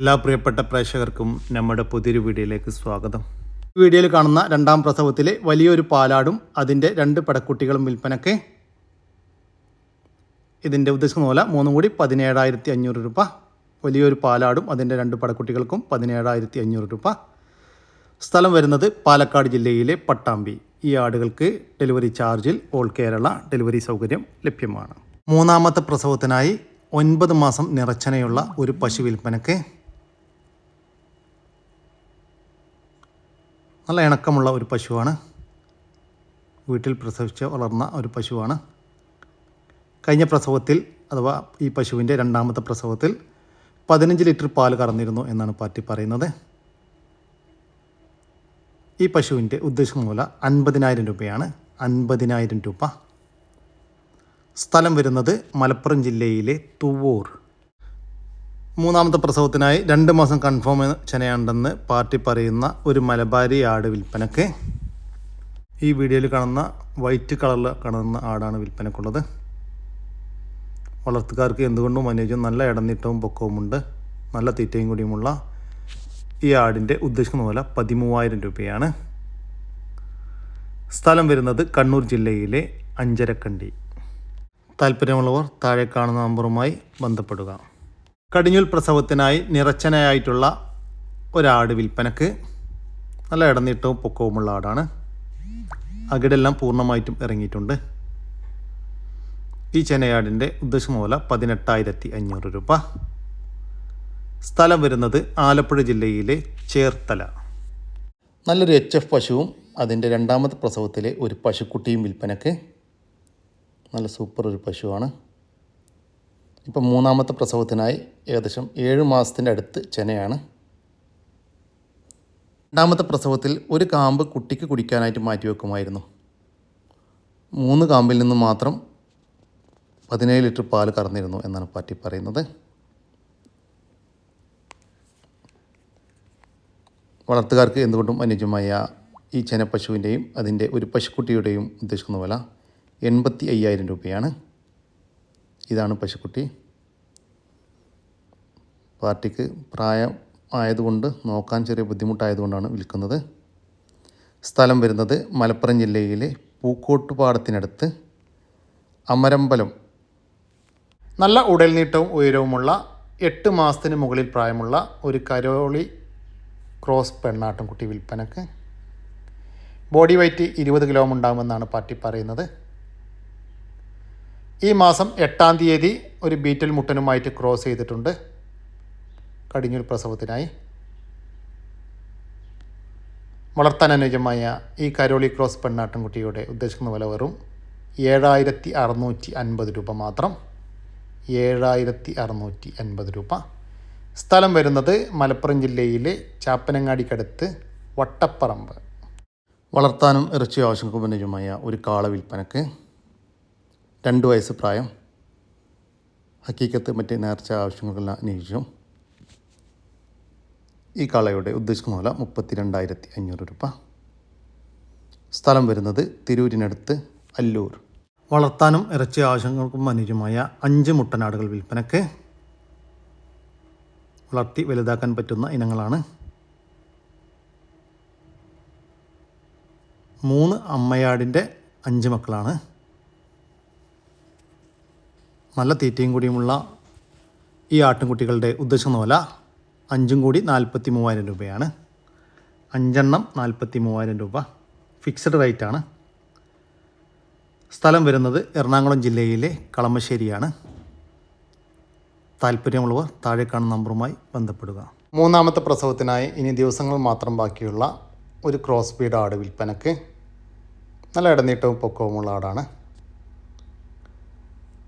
എല്ലാ പ്രിയപ്പെട്ട പ്രേക്ഷകർക്കും നമ്മുടെ പുതിയൊരു വീഡിയോയിലേക്ക് സ്വാഗതം. ഈ വീഡിയോയിൽ കാണുന്ന രണ്ടാം പ്രസവത്തിലെ വലിയൊരു പാലാടും അതിന്റെ രണ്ട് പടക്കുട്ടികളും വിൽപ്പനയ്ക്ക് ഇതിന്റെ ഉദ്ദേശിക്കുന്ന പോലെ മൂന്നും കൂടി പതിനേഴായിരത്തി അഞ്ഞൂറ് രൂപ. വലിയൊരു പാലാടും അതിന്റെ രണ്ട് പടക്കുട്ടികൾക്കും പതിനേഴായിരത്തി അഞ്ഞൂറ് രൂപ. സ്ഥലം വരുന്നത് പാലക്കാട് ജില്ലയിലെ പട്ടാമ്പി. ഈ ആടുകൾക്ക് ഡെലിവറി ചാർജിൽ ഓൾ കേരള ഡെലിവറി സൗകര്യം ലഭ്യമാണ്. മൂന്നാമത്തെ പ്രസവത്തിനായി ഒൻപത് മാസം നിറച്ചനയുള്ള ഒരു പശു വിൽപ്പനയ്ക്ക് നല്ല ഇണക്കമുള്ള ഒരു പശുവാണ്. വീട്ടിൽ പ്രസവിച്ച് വളർന്ന ഒരു പശുവാണ്. കഴിഞ്ഞ പ്രസവത്തിൽ അഥവാ ഈ പശുവിന്റെ രണ്ടാമത്തെ പ്രസവത്തിൽ പതിനഞ്ച് ലിറ്റർ പാൽ കറന്നിരുന്നു എന്നാണ് പാർട്ടി പറയുന്നത്. ഈ പശുവിന്റെ ഉദ്ദേശം മൂല അൻപതിനായിരം രൂപയാണ്. അൻപതിനായിരം രൂപ. സ്ഥലം വരുന്നത് മലപ്പുറം ജില്ലയിലെ തുവൂർ. മൂന്നാമത്തെ പ്രസവത്തിനായി രണ്ട് മാസം കൺഫേം ചെനയുണ്ടെന്ന് പാർട്ടി പറയുന്ന ഒരു മലബാരി ആട് വിൽപ്പനക്ക് ഈ വീഡിയോയിൽ കാണുന്ന വൈറ്റ് കളറിൽ കാണുന്ന ആടാണ് വിൽപ്പനക്കുള്ളത്. വളർത്തുകാർക്ക് എന്തുകൊണ്ടും അനുയോജ്യം നല്ല ഇടനീട്ടവും പൊക്കവുമുണ്ട്. നല്ല തീറ്റയും കൂടിയുമുള്ള ഈ ആടിന്റെ ഉദ്ദേശിക്കുന്ന പോലെ പതിമൂവായിരം രൂപയാണ്. സ്ഥലം വരുന്നത് കണ്ണൂർ ജില്ലയിലെ അഞ്ചരക്കണ്ടി. താല്പര്യമുള്ളവർ താഴെ കാണുന്ന നമ്പറുമായി ബന്ധപ്പെടുക. കടിഞ്ഞൂൽ പ്രസവത്തിനായി നിറച്ചനയായിട്ടുള്ള ഒരാട് വിൽപ്പനക്ക് നല്ല ഇടനീട്ടവും പൊക്കവുമുള്ള ആടാണ്. അകിടെല്ലാം പൂർണമായിട്ടും ഇറങ്ങിയിട്ടുണ്ട്. ഈ ചെനയാടിന്റെ ഉദ്ദേശമൂല പതിനെട്ടായിരത്തി അഞ്ഞൂറ് രൂപ. സ്ഥലം വരുന്നത് ആലപ്പുഴ ജില്ലയിലെ ചേർത്തല. നല്ലൊരു എച്ച് എഫ് പശുവും അതിന്റെ രണ്ടാമത്തെ പ്രസവത്തിലെ ഒരു പശുക്കുട്ടിയും വിൽപ്പനക്ക്. നല്ല സൂപ്പർ ഒരു പശുവാണ്. ഇപ്പം മൂന്നാമത്തെ പ്രസവത്തിനായി ഏകദേശം ഏഴ് മാസത്തിന്റെ അടുത്ത് ചെനയാണ് രണ്ടാമത്തെ പ്രസവത്തിൽ ഒരു കാമ്പ് കുട്ടിക്ക് കുടിക്കാനായിട്ട് മാറ്റി വെക്കുമായിരുന്നു. മൂന്ന് കാമ്പിൽ നിന്ന് മാത്രം പതിനേഴ് ലിറ്റർ പാൽ കറന്നിരുന്നു എന്നാണ് പാറ്റി പറയുന്നത്. വളർത്തുകാർക്ക് എന്തുകൊണ്ടും അനുജമായ ഈ ചെനപ്പശുവിന്റെയും അതിന്റെ ഒരു പശുക്കുട്ടിയുടെയും ഉദ്ദേശിക്കുന്ന വില എൺപത്തി അയ്യായിരം രൂപയാണ്. ഇതാണ് പശുക്കുട്ടി. പാർട്ടിക്ക് പ്രായം ആയതുകൊണ്ട് നോക്കാൻ ചെറിയ ബുദ്ധിമുട്ടായതുകൊണ്ടാണ് വിൽക്കുന്നത്. സ്ഥലം വരുന്നത് മലപ്പുറം ജില്ലയിലെ പൂക്കോട്ടുപാടത്തിനടുത്ത് അമരമ്പലം. നല്ല ഉടൽനീട്ടവും ഉയരവുമുള്ള എട്ട് മാസത്തിന് മുകളിൽ പ്രായമുള്ള ഒരു കരോളി ക്രോസ് പെണ്ണാട്ടം കുട്ടി വിൽപ്പനക്ക്. ബോഡി വെയ്റ്റ് ഇരുപത് കിലോ ഉണ്ടാകുമെന്നാണ് പാർട്ടി പറയുന്നത്. ഈ മാസം എട്ടാം തീയതി ഒരു ബീറ്റൽ മുട്ടനുമായിട്ട് ക്രോസ് ചെയ്തിട്ടുണ്ട്. കടിഞ്ഞൂൽ പ്രസവത്തിനായി. വളർത്താൻ അനുയോജ്യമായ ഈ കരോളി ക്രോസ് പെണ്ണാട്ടിൻകുട്ടിയുടെ ഉദ്ദേശിക്കുന്ന വില വെറും ഏഴായിരത്തി അറുന്നൂറ്റി അൻപത് രൂപ മാത്രം. ഏഴായിരത്തി അറുന്നൂറ്റി അൻപത് രൂപ. സ്ഥലം വരുന്നത് മലപ്പുറം ജില്ലയിലെ ചാപ്പനങ്ങാടിക്കടുത്ത് വട്ടപ്പറമ്പ്. വളർത്താനും ഇറച്ചി ആവശ്യങ്ങൾക്കും അനുയോജ്യമായ ഒരു കാള വിൽപ്പനക്ക് രണ്ട് വയസ്സ് പ്രായം. ഹക്കീക്കത്ത് മറ്റ് നേർച്ച ആവശ്യങ്ങൾക്കെല്ലാം അന്വേഷിച്ചു. ഈ കാളയുടെ ഉദ്ദേശിക്കുന്ന വില മുപ്പത്തി രണ്ടായിരത്തി അഞ്ഞൂറ് രൂപ. സ്ഥലം വരുന്നത് തിരൂരിനടുത്ത് അല്ലൂർ. വളർത്താനും ഇറച്ചി ആവശ്യങ്ങൾക്കും അനുയോജ്യമായ അഞ്ച് മുട്ടനാടുകൾ വിൽപ്പനയ്ക്ക് വളർത്തി വലുതാക്കാൻ പറ്റുന്ന ഇനങ്ങളാണ്. മൂന്ന് അമ്മയാടിന്റെ അഞ്ച് മക്കളാണ്. നല്ല തീറ്റയും കൂടിയുമുള്ള ഈ ആട്ടിൻകുട്ടികളുടെ ഉദ്ദേശം വില അഞ്ചും കൂടി നാൽപ്പത്തി മൂവായിരം രൂപയാണ്. അഞ്ചെണ്ണം നാൽപ്പത്തി മൂവായിരം രൂപ ഫിക്സഡ് റേറ്റാണ് സ്ഥലം വരുന്നത് എറണാകുളം ജില്ലയിലെ കളമശ്ശേരിയാണ്. താല്പര്യമുള്ളവർ താഴെ കാണുന്ന നമ്പറുമായി ബന്ധപ്പെടുക. മൂന്നാമത്തെ പ്രസവത്തിനായി ഇനി ദിവസങ്ങൾ മാത്രം ബാക്കിയുള്ള ഒരു ക്രോസ് ബീഡ് ആട് വിൽപ്പനക്ക് നല്ല ഇടനീട്ടവും പൊക്കവുമുള്ള ആടാണ്.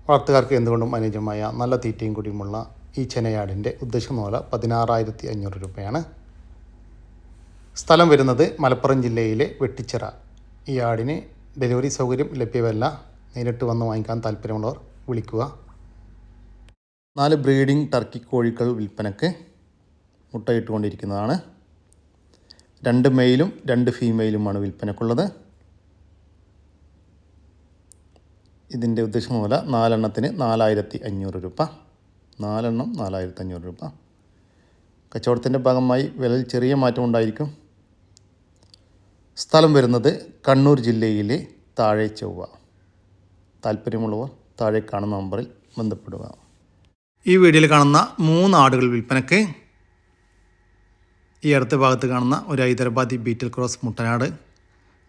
വളർത്തുകാർക്ക് എന്തുകൊണ്ടും അനുയോജ്യമായ നല്ല തീറ്റയും കൂടിയുമുള്ള ഈ ചെനയാടിന്റെ ഉദ്ദേശം മൂല പതിനാറായിരത്തി അഞ്ഞൂറ് രൂപയാണ്. സ്ഥലം വരുന്നത് മലപ്പുറം ജില്ലയിലെ വെട്ടിച്ചിറ. ഈ ആടിന് ഡെലിവറി സൗകര്യം ലഭ്യമല്ല. നേരിട്ട് വന്ന് വാങ്ങിക്കാൻ താല്പര്യമുള്ളവർ വിളിക്കുക. നാല് ബ്രീഡിംഗ് ടർക്കി കോഴികൾ വിൽപ്പനക്ക് മുട്ടയിട്ടുകൊണ്ടിരിക്കുന്നതാണ് രണ്ട് മെയിലും രണ്ട് ഫീമെയിലുമാണ് വിൽപ്പനക്കുള്ളത്. ഇതിന്റെ ഉദ്ദേശം പോലെ നാലെണ്ണത്തിന് നാലായിരത്തി അഞ്ഞൂറ് രൂപ. നാലെണ്ണം നാലായിരത്തി അഞ്ഞൂറ് രൂപ. കച്ചവടത്തിന്റെ ഭാഗമായി വിലയിൽ ചെറിയ മാറ്റം ഉണ്ടായിരിക്കും. സ്ഥലം വരുന്നത് കണ്ണൂർ ജില്ലയിലെ താഴെ ചൊവ്വ. താല്പര്യമുള്ളവർ താഴെ കാണുന്ന നമ്പറിൽ ബന്ധപ്പെടുക. ഈ വീഡിയോയിൽ കാണുന്ന മൂന്ന് ആടുകൾ വിൽപ്പനയ്ക്ക് ഈ അടുത്ത ഭാഗത്ത് കാണുന്ന ഒരു ഹൈദരാബാദി ബീറ്റൽ ക്രോസ് മുട്ടനാട്.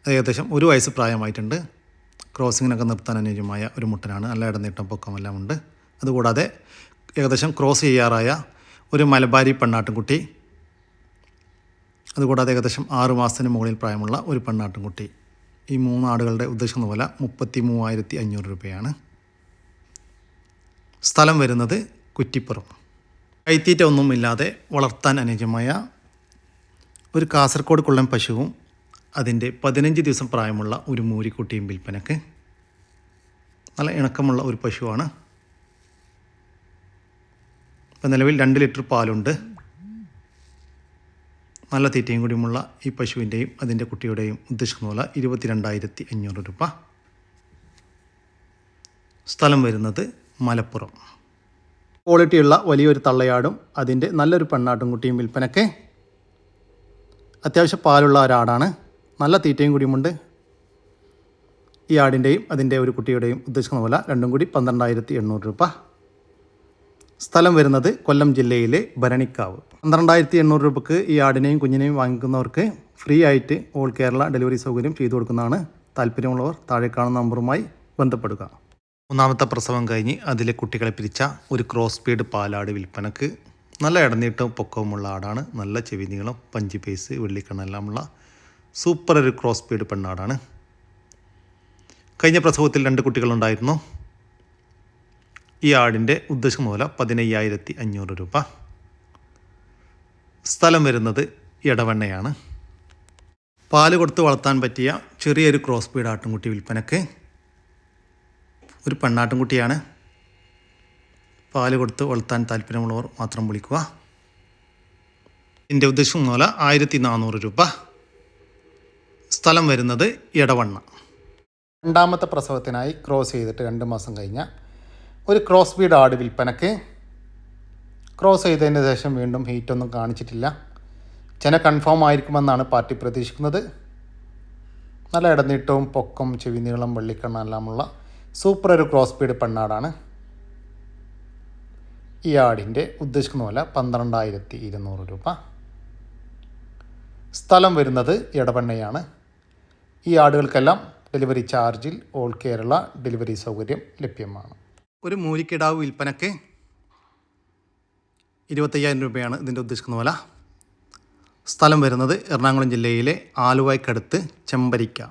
ഏകദേശം ഒരു വയസ്സ് പ്രായമായിട്ടുണ്ട്. ക്രോസിങ്ങിനൊക്കെ നിർത്താൻ അനുയോജ്യമായ ഒരു മുട്ടനാണ്. നല്ല ഇടനീട്ടം പൊക്കമെല്ലാം ഉണ്ട്. അതുകൂടാതെ ഏകദേശം ക്രോസ് ചെയ്യാറായ ഒരു മലബാരി പെണ്ണാട്ടുംകുട്ടി. അതുകൂടാതെ ഏകദേശം ആറ് മാസത്തിന് മുകളിൽ പ്രായമുള്ള ഒരു പെണ്ണാട്ടുംകുട്ടി. ഈ മൂന്ന് ആടുകളുടെ ഉദ്ദേശിക്കുന്ന വില മുപ്പത്തി മൂവായിരത്തി അഞ്ഞൂറ് രൂപയാണ്. സ്ഥലം വരുന്നത് കുറ്റിപ്പുറം. കൈത്തീറ്റ ഒന്നുമില്ലാതെ വളർത്താൻ അനുയോജ്യമായ ഒരു കാസർഗോഡ് കുള്ളൻ പശുവും അതിന്റെ പതിനഞ്ച് ദിവസം പ്രായമുള്ള ഒരു മൂരിക്കുട്ടിയും വിൽപ്പനക്ക്. നല്ല ഇണക്കമുള്ള ഒരു പശുവാണ്. ഇപ്പം നിലവിൽ രണ്ട് ലിറ്റർ പാലുണ്ട്. നല്ല തീറ്റയും കൂടിയുമുള്ള ഈ പശുവിന്റെയും അതിന്റെ കുട്ടിയുടെയും ഉദ്ദേശിക്കുന്ന പോലെ ഇരുപത്തി രണ്ടായിരത്തി അഞ്ഞൂറ് രൂപ. സ്ഥലം വരുന്നത് മലപ്പുറം. ക്വാളിറ്റിയുള്ള വലിയൊരു തള്ളയാടും അതിന്റെ നല്ലൊരു പെണ്ണാട്ടും കുട്ടിയും വിൽപ്പനക്ക്. അത്യാവശ്യം പാലുള്ള ഒരാടാണ്. നല്ല തീറ്റയും കൂടിയുമുണ്ട്. ഈ ആടിന്റെയും അതിന്റെ ഒരു കുട്ടിയുടെയും ഉദ്ദേശിക്കുന്ന പോലെ രണ്ടും കൂടി പന്ത്രണ്ടായിരത്തി എണ്ണൂറ് രൂപ. സ്ഥലം വരുന്നത് കൊല്ലം ജില്ലയിലെ ഭരണിക്കാവ്. പന്ത്രണ്ടായിരത്തി എണ്ണൂറ് രൂപക്ക് ഈ ആടിനെയും കുഞ്ഞിനെയും വാങ്ങിക്കുന്നവർക്ക് ഫ്രീ ആയിട്ട് ഓൾ കേരള ഡെലിവറി സൗകര്യം ചെയ്തു കൊടുക്കുന്നതാണ് താല്പര്യമുള്ളവർ. താഴെ കാണുന്ന നമ്പറുമായി ബന്ധപ്പെടുക. മൂന്നാമത്തെ പ്രസവം കഴിഞ്ഞ് അതിലെ കുട്ടികളെ പിരിച്ച ഒരു ക്രോസ് സ്പീഡ് പാലാട് വിൽപ്പനക്ക് നല്ല ഇടനീട്ടവും പൊക്കവുമുള്ള ആടാണ്. നല്ല ചെവി നീളം പഞ്ചി പേസ് വെള്ളിക്കണ്ണെല്ലാമുള്ള സൂപ്പർ ഒരു ക്രോസ് സ്പീഡ് പെണ്ണാടാണ്. കഴിഞ്ഞ പ്രസവത്തിൽ രണ്ട് കുട്ടികളുണ്ടായിരുന്നു. ഈ ആടിന്റെ ഉദ്ദേശം മൂല പതിനയ്യായിരത്തി അഞ്ഞൂറ് രൂപ. സ്ഥലം വരുന്നത് ഇടവണ്ണയാണ് പാൽ കൊടുത്ത് വളർത്താൻ പറ്റിയ ചെറിയൊരു ക്രോസ് ബീഡ് ആട്ടുംകുട്ടി വിൽപ്പനക്ക്. ഒരു പെണ്ണാട്ടുംകുട്ടിയാണ്. പാൽ കൊടുത്ത് വളർത്താൻ താല്പര്യമുള്ളവർ മാത്രം വിളിക്കുക. എന്റെ ഉദ്ദേശം മൂല ആയിരത്തി നാനൂറ് രൂപ. സ്ഥലം വരുന്നത് ഇടവണ്ണ രണ്ടാമത്തെ പ്രസവത്തിനായി ക്രോസ് ചെയ്തിട്ട് രണ്ട് മാസം കഴിഞ്ഞ ഒരു ക്രോസ് ബീഡ് ആട് വിൽപ്പനക്ക് ക്രോസ് ചെയ്തതിന് ശേഷം വീണ്ടും ഹീറ്റൊന്നും കാണിച്ചിട്ടില്ല. ചെന കൺഫേം ആയിരിക്കുമെന്നാണ് പാർട്ടി പ്രതീക്ഷിക്കുന്നത്. നല്ല ഇടനീട്ടവും പൊക്കം ചെവി നീളം വെള്ളിക്കണ്ണെല്ലാമുള്ള സൂപ്പർ ഒരു ക്രോസ് ബീഡ് പെണ്ണാടാണ്. ഈ ആടിന്റെ ഉദ്ദേശിക്കുന്ന പോലെ പന്ത്രണ്ടായിരത്തി ഇരുന്നൂറ് രൂപ. സ്ഥലം വരുന്നത് ഇടവണ്ണയാണ് ഈ ആടുകൾക്കെല്ലാം ഡെലിവറി ചാർജിൽ ഓൾ കേരള ഡെലിവറി സൗകര്യം ലഭ്യമാണ്. ഒരു മൂലിക്കിടാവ് വിൽപ്പനക്ക് ഇരുപത്തയ്യായിരം രൂപയാണ് ഇതിന്റെ ഉദ്ദേശിക്കുന്ന വില. സ്ഥലം വരുന്നത് എറണാകുളം ജില്ലയിലെ ആലുവയ്ക്കടുത്ത് ചെമ്പരിക്ക.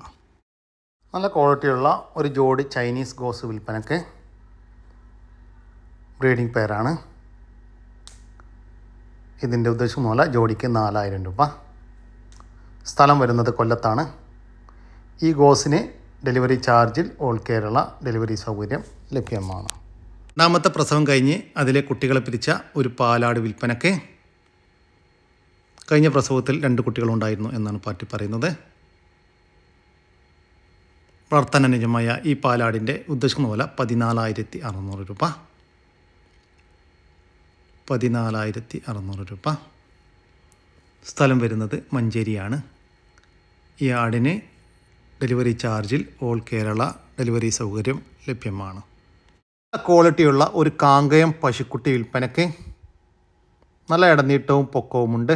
നല്ല ക്വാളിറ്റിയുള്ള ഒരു ജോഡി ചൈനീസ് ഗോസ് വിൽപ്പനക്ക് ബ്രീഡിംഗ് പെയറാണ്. ഇതിന്റെ ഉദ്ദേശിക്കുന്ന പോലെ ജോഡിക്ക് നാലായിരം രൂപ. സ്ഥലം വരുന്നത് കൊല്ലത്താണ്. ഈ ഗോസിന് ഡെലിവറി ചാർജിൽ ഓൾ കേരള ഡെലിവറി സൗകര്യം ലഭ്യമാണ്. രണ്ടാമത്തെ പ്രസവം കഴിഞ്ഞ് അതിലെ കുട്ടികളെ പിരിച്ച ഒരു പാലാട് വിൽപ്പനക്ക് കഴിഞ്ഞ പ്രസവത്തിൽ രണ്ട് കുട്ടികളുണ്ടായിരുന്നു എന്നാണ് പാർട്ടി പറയുന്നത്. വളർത്താൻ അനുജമായ ഈ പാലാടിന്റെ ഉദ്ദേശിക്കുന്ന പോലെ പതിനാലായിരത്തി അറുന്നൂറ് രൂപ. പതിനാലായിരത്തി അറുന്നൂറ് രൂപ. സ്ഥലം വരുന്നത് മഞ്ചേരിയാണ്. ഈ ആടിന് ഡെലിവറി ചാർജിൽ ഓൾ കേരള ഡെലിവറി സൗകര്യം ലഭ്യമാണ്. ക്വാളിറ്റിയുള്ള ഒരു കാങ്കയം പശുക്കുട്ടി വിൽപ്പനയ്ക്ക് നല്ല ഇടനീട്ടവും പൊക്കവുമുണ്ട്.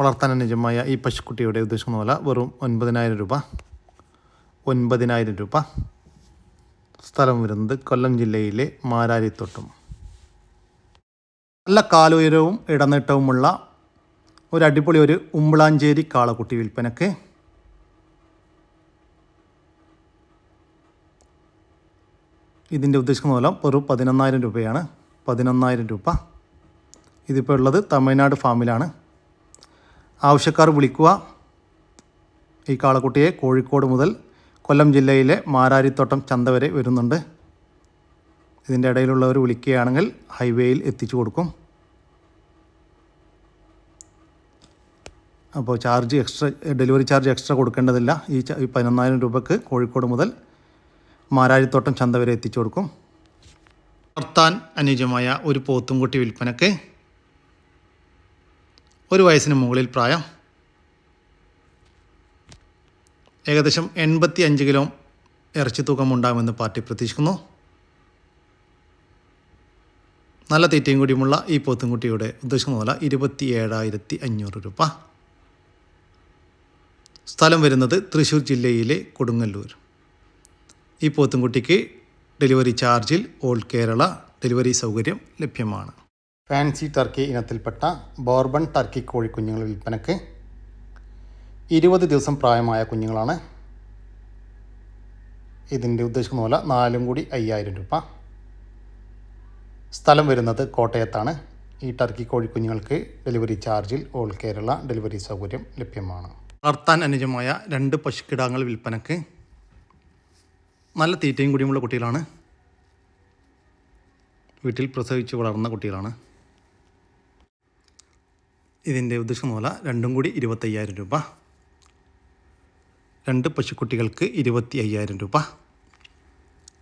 വളർത്താൻ അനുജമായ ഈ പശുക്കുട്ടിയുടെ ഉദ്ദേശിക്കുന്ന വില വെറും ഒൻപതിനായിരം രൂപ. ഒൻപതിനായിരം രൂപ. സ്ഥലം വരുന്നത് കൊല്ലം ജില്ലയിലെ മാരാരിത്തൊട്ടും. നല്ല കാലുയരവും ഇടനീട്ടവുമുള്ള ഒരു അടിപൊളി ഒരു ഉമ്പിളാഞ്ചേരി കാളക്കുട്ടി വിൽപ്പനക്ക്. ഇതിന്റെ ഉദ്ദേശിക്കുന്ന മൂലം ഒരു പതിനൊന്നായിരം രൂപയാണ്. പതിനൊന്നായിരം രൂപ. ഇതിപ്പോൾ ഉള്ളത് തമിഴ്നാട് ഫാമിലാണ്. ആവശ്യക്കാർ വിളിക്കുക. ഈ കാളക്കുട്ടിയെ കോഴിക്കോട് മുതൽ കൊല്ലം ജില്ലയിലെ മാരാരിത്തോട്ടം ചന്ത വരെ വരുന്നുണ്ട്. ഇതിന്റെ ഇടയിലുള്ളവർ വിളിക്കുകയാണെങ്കിൽ ഹൈവേയിൽ എത്തിച്ചു കൊടുക്കും. അപ്പോൾ charge extra delivery charge extra കൊടുക്കേണ്ടതില്ല. ഈ പതിനൊന്നായിരം രൂപയ്ക്ക് കോഴിക്കോട് മുതൽ മാരാരിത്തോട്ടം ചന്ത വരെ എത്തിച്ചു കൊടുക്കും. വളർത്താൻ അനുയോജ്യമായ ഒരു പോത്തുംകുട്ടി വിൽപ്പനക്ക് ഒരു വയസ്സിന് മുകളിൽ പ്രായം ഏകദേശം എൺപത്തി അഞ്ച് കിലോ ഇറച്ചി തൂക്കം ഉണ്ടാകുമെന്ന് പാർട്ടി പ്രതീക്ഷിക്കുന്നു. നല്ല തീറ്റയും കൂടിയുമുള്ള ഈ പോത്തുംകുട്ടിയുടെ ഉദ്ദേശിക്കുന്ന വില ഇരുപത്തി ഏഴായിരത്തി അഞ്ഞൂറ് രൂപ. സ്ഥലം വരുന്നത് തൃശ്ശൂർ ജില്ലയിലെ കൊടുങ്ങല്ലൂർ. ഈ പോത്തുംകുട്ടിക്ക് ഡെലിവറി ചാർജിൽ ഓൾ കേരള ഡെലിവറി സൗകര്യം ലഭ്യമാണ്. ഫാൻസി ടർക്കി ഇനത്തിൽപ്പെട്ട ബോർബൺ ടർക്കി കോഴിക്കുഞ്ഞുങ്ങളുടെ വിൽപ്പനക്ക് ഇരുപത് ദിവസം പ്രായമായ കുഞ്ഞുങ്ങളാണ്. ഇതിന്റെ ഉദ്ദേശിക്കുന്ന പോലെ നാലും കൂടി അയ്യായിരം രൂപ. സ്ഥലം വരുന്നത് കോട്ടയത്താണ്. ഈ ടർക്കി കോഴിക്കുഞ്ഞുങ്ങൾക്ക് ഡെലിവറി ചാർജിൽ ഓൾ കേരള ഡെലിവറി സൗകര്യം ലഭ്യമാണ്. വളർത്താൻ അനുജമായ രണ്ട് പശുക്കിടാങ്ങൾ വിൽപ്പനക്ക് നല്ല തീറ്റയും കൂടിയുമുള്ള കുട്ടികളാണ്. വീട്ടിൽ പ്രസവിച്ച് വളർന്ന കുട്ടികളാണ്. ഇതിന്റെ ഉദ്ദേശം പോലെ രണ്ടും കൂടി ഇരുപത്തയ്യായിരം രൂപ. രണ്ട് പശുക്കുട്ടികൾക്ക് ഇരുപത്തി അയ്യായിരം രൂപ.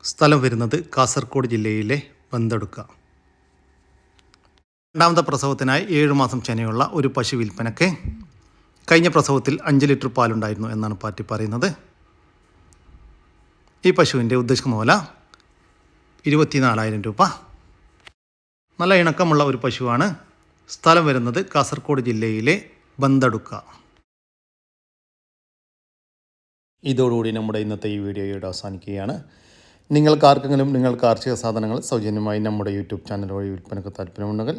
സ്ഥലം വരുന്നത് കാസർഗോഡ് ജില്ലയിലെ ബന്തെടുക്ക രണ്ടാമത്തെ പ്രസവത്തിനായി ഏഴ് മാസം ചെനയുള്ള ഒരു പശു വിൽപ്പനക്ക് കഴിഞ്ഞ പ്രസവത്തിൽ അഞ്ച് ലിറ്റർ പാലുണ്ടായിരുന്നു എന്നാണ് പാറ്റി പറയുന്നത്. ഈ പശുവിന്റെ ഉദ്ദേശിക്കുന്ന പോലെ ഇരുപത്തിനാലായിരം രൂപ. നല്ല ഇണക്കമുള്ള ഒരു പശുവാണ്. സ്ഥലം വരുന്നത് കാസർഗോഡ് ജില്ലയിലെ ബന്തടുക്ക. ഇതോടുകൂടി നമ്മുടെ ഇന്നത്തെ ഈ വീഡിയോയുടെ അവസാനിക്കുകയാണ്. നിങ്ങൾക്ക് ആർക്കെങ്കിലും നിങ്ങൾ കാർഷിക സാധനങ്ങൾ സൗജന്യമായി നമ്മുടെ യൂട്യൂബ് ചാനൽ വഴി വിൽപ്പനക്ക് താല്പര്യമുണ്ടെങ്കിൽ